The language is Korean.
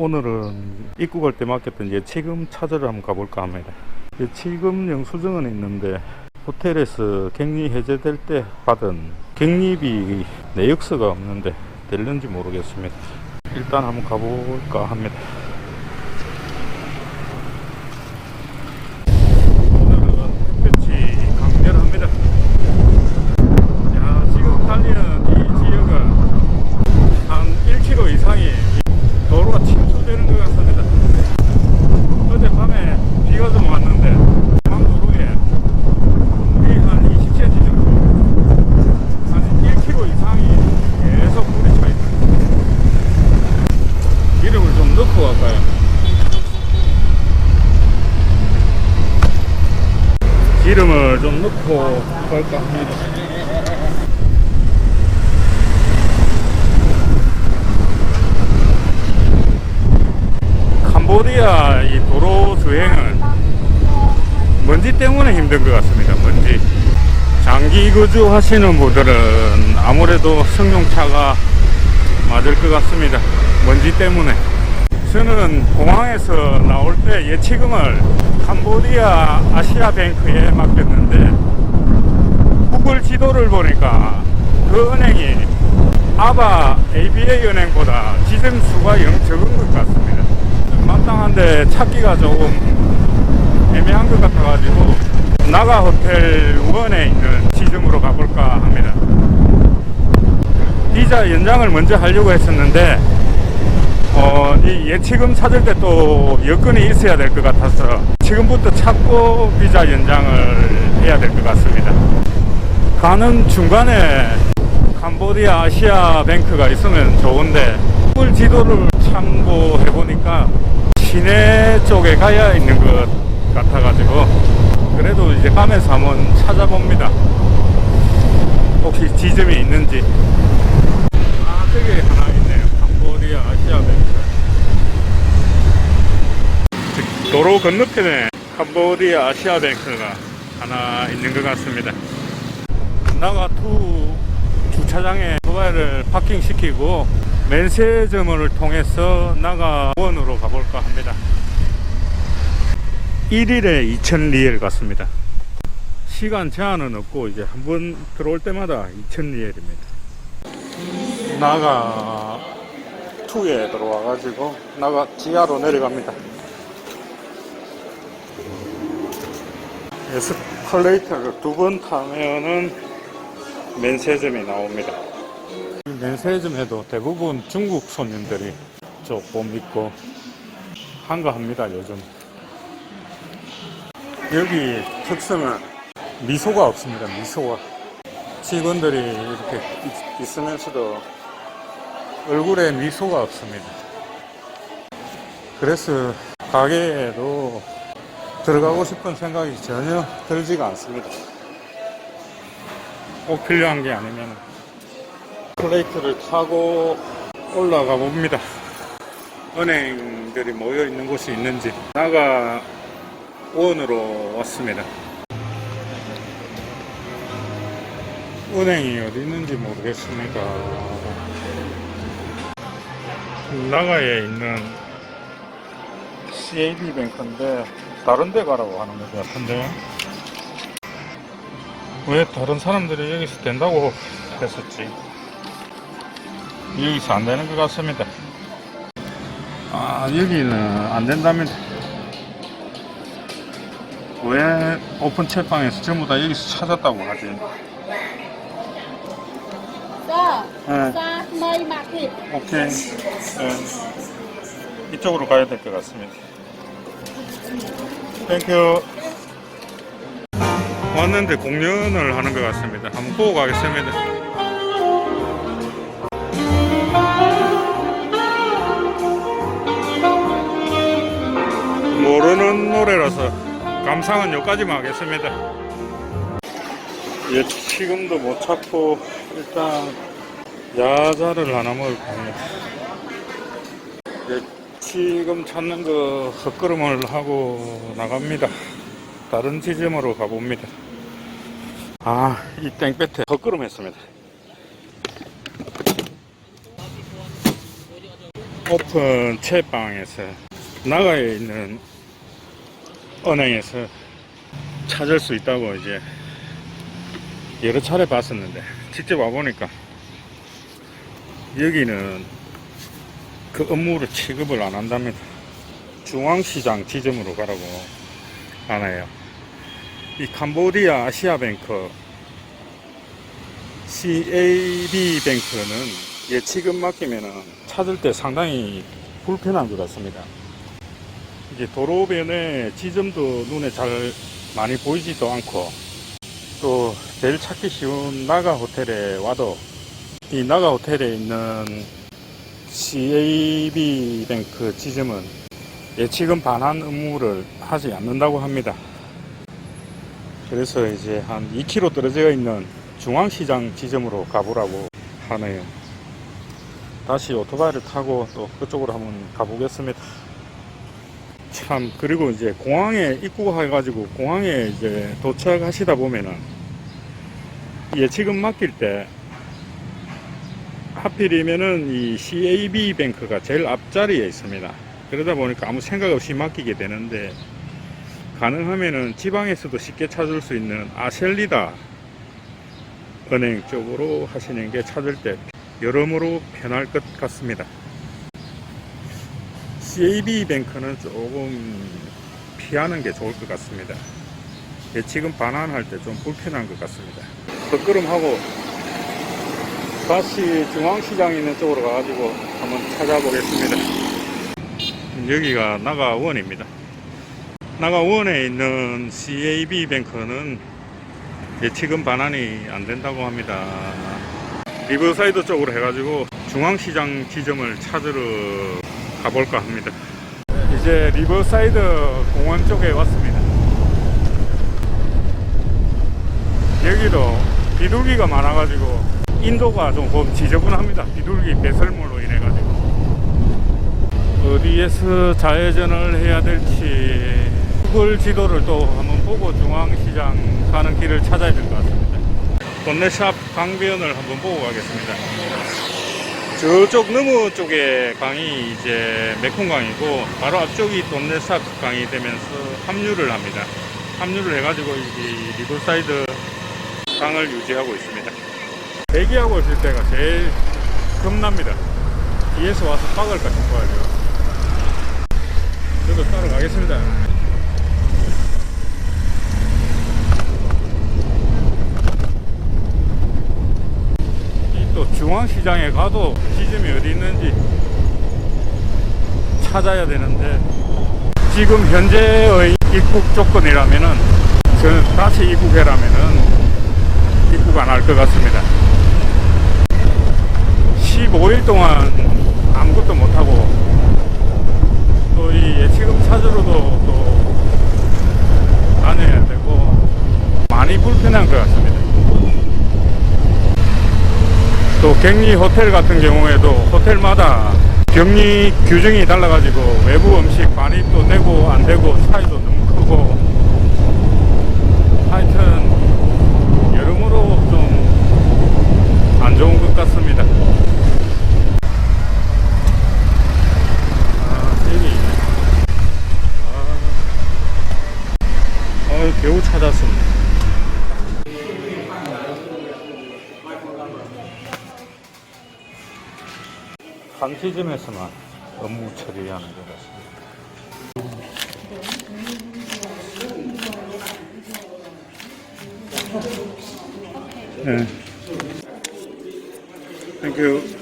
오늘은 입국할 때 맡겼던 예치금 찾으러 한번 가볼까 합니다. 예치금 영수증은 있는데 호텔에서 격리 해제될 때 받은 격리비 내역서가 없는데 될는지 모르겠습니다. 일단 한번 가볼까 합니다. 오늘은 햇볕이 강렬합니다. 야, 지금 달리는 이 지역은 한 1km 이상이 도로가 침수되는 것 같습니다. 어젯밤에 비가 좀 왔는데 밤 도로에 물이 한 20cm 정도 한 1km 이상이 계속 물이 차 있습니다. 기름을 좀 넣고 갈까요? 기름을 좀 넣고 갈까 합니다. 캄보디아 이 도로 주행은 먼지 때문에 힘든 것 같습니다. 먼지. 장기 거주하시는 분들은 아무래도 승용차가 맞을 것 같습니다. 먼지 때문에. 저는 공항에서 나올 때 예치금을 캄보디아 아시아뱅크에 맡겼는데 구글 지도를 보니까 그 은행이 아바 ABA 은행보다 지점 수가 영 적은 것 같습니다. 마땅한데 찾기가 조금 애매한 것 같아가지고 나가 호텔 원에 있는 지점으로 가볼까 합니다. 비자 연장을 먼저 하려고 했었는데 어, 이 예치금 찾을 때 또 여건이 있어야 될 것 같아서 지금부터 찾고 비자 연장을 해야 될 것 같습니다. 가는 중간에 캄보디아 아시아 뱅크가 있으면 좋은데 구글 지도를 참고해 보니까 시내 쪽에 가야 있는 것 같아가지고 그래도 이제 가면서 한번 찾아봅니다. 혹시 지점이 있는지. 아. 캄보디아 아시아 뱅크. 저 도로 건너편에 캄보디아 아시아 뱅크가 하나 있는 것 같습니다. 나가투 주차장에 오토바이를 파킹시키고 면세점을 통해서 나가원으로 가볼까 합니다. 1일에 2,000리엘 같습니다. 시간 제한은 없고 이제 한 번 들어올 때마다 2,000리엘입니다. 나가 2에 들어와가지고 나가 지하로 내려갑니다. 에스컬레이터를 두 번 타면은 면세점이 나옵니다. 면세점에도 대부분 중국 손님들이 조금 있고 한가합니다 요즘. 여기 특성은 미소가 없습니다. 미소가 직원들이 이렇게 있- 있으면서도 얼굴에 미소가 없습니다. 그래서 가게에도 들어가고 싶은 생각이 전혀 들지가 않습니다. 꼭 필요한 게 아니면 플레이트를 타고 올라가 봅니다. 은행들이 모여 있는 곳이 있는지 나가 원으로 왔습니다. 은행이 어디 있는지 모르겠습니다. 나가에 있는 CAB 뱅크인데 다른 데 가라고 하는 것 같은데. 왜 다른 사람들이 여기서 된다고 했었지? 여기서 안 되는 것 같습니다. 아 여기는 안 된답니다. 왜 오픈 채방에서 전부 다 여기서 찾았다고 하지? ចា 네. 마이 마켓. 오케이. 네. 이쪽으로 가야 될 것 같습니다. 땡큐. 왔는데 공연을 하는 것 같습니다. 한번 보고 가겠습니다. 모르는 노래라서 감상은 여기까지만 하겠습니다. 예, 지금도 못 찾고 일단 야자를 하나 먹을까 합니다. 예, 지금 찾는 거 헛걸음을 하고 나갑니다. 다른 지점으로 가봅니다. 아 이 땡볕에 헛걸음 했습니다. 오픈 채방에서 나가에 있는 은행에서 찾을 수 있다고 이제 여러 차례 봤었는데 직접 와보니까 여기는 그 업무를 취급을 안 한답니다. 중앙시장 지점으로 가라고 하네요. 이 캄보디아 아시아뱅크 CAB 뱅크는 예치금 맡기면은 찾을 때 상당히 불편한 것 같습니다. 이게 도로변에 지점도 눈에 잘 많이 보이지도 않고 또 제일 찾기 쉬운 나가 호텔에 와도 이 나가 호텔에 있는 CAB 뱅크 지점은 예치금 반환 의무를 하지 않는다고 합니다. 그래서 이제 한 2km 떨어져 있는 중앙시장 지점으로 가보라고 하네요. 다시 오토바이를 타고 또 그쪽으로 한번 가보겠습니다. 참 그리고 이제 공항에 입국해가지고 공항에 이제 도착하시다 보면은 예치금 맡길 때 하필이면은 이 CAB 뱅크가 제일 앞자리에 있습니다. 그러다 보니까 아무 생각 없이 맡기게 되는데 가능하면은 지방에서도 쉽게 찾을 수 있는 아셀리다 은행 쪽으로 하시는 게 찾을 때 여러모로 편할 것 같습니다. CAB 뱅크는 조금 피하는 게 좋을 것 같습니다. 예치금 반환할 때 좀 불편한 것 같습니다. 덕걸음하고 다시 중앙시장 있는 쪽으로 가가지고 한번 찾아보겠습니다. 여기가 나가원입니다. 나가원에 있는 CAB 뱅크는 예치금 반환이 안 된다고 합니다. 리버사이드 쪽으로 해가지고 중앙시장 지점을 찾으러 가볼까 합니다. 이제 리버사이드 공원 쪽에 왔습니다. 여기도 비둘기가 많아가지고 인도가 조금 지저분합니다. 비둘기 배설물로 인해 가지고 어디에서 좌회전을 해야 될지 구글 지도를 또 한번 보고 중앙시장 가는 길을 찾아야 될 것 같습니다. 본네샵 강변을 한번 보고 가겠습니다. 저쪽 너머 쪽에 강이 이제 메콩강이고 바로 앞쪽이 돈네삽 강이 되면서 합류를 합니다. 합류를 해가지고 이 리버사이드 강을 유지하고 있습니다. 대기하고 있을 때가 제일 겁납니다. 뒤에서 와서 박을까 싶어가지고. 저도 따라가겠습니다. 이 또 중앙시장에 가도 지점이 어디 있는지 찾아야 되는데 지금 현재의 입국 조건이라면은 저는 다시 입국해라면은 입국 안 할 것 같습니다. 15일 동안 아무것도 못하고 또 이 예치금 찾으러도 또 다녀야 되고 많이 불편한 것 같습니다. 또 격리 호텔 같은 경우에도 호텔마다 격리 규정이 달라가지고 외부 음식 많이 또 되고 안 되고 차이도 너무 크고 하여튼 여러모로 좀 안 좋은 것 같습니다. 아, 여기 있네. 아, 어, 겨우 찾았습니다. 한 시점에서만 업무 처리하는 것 같습니다. 네. Thank you.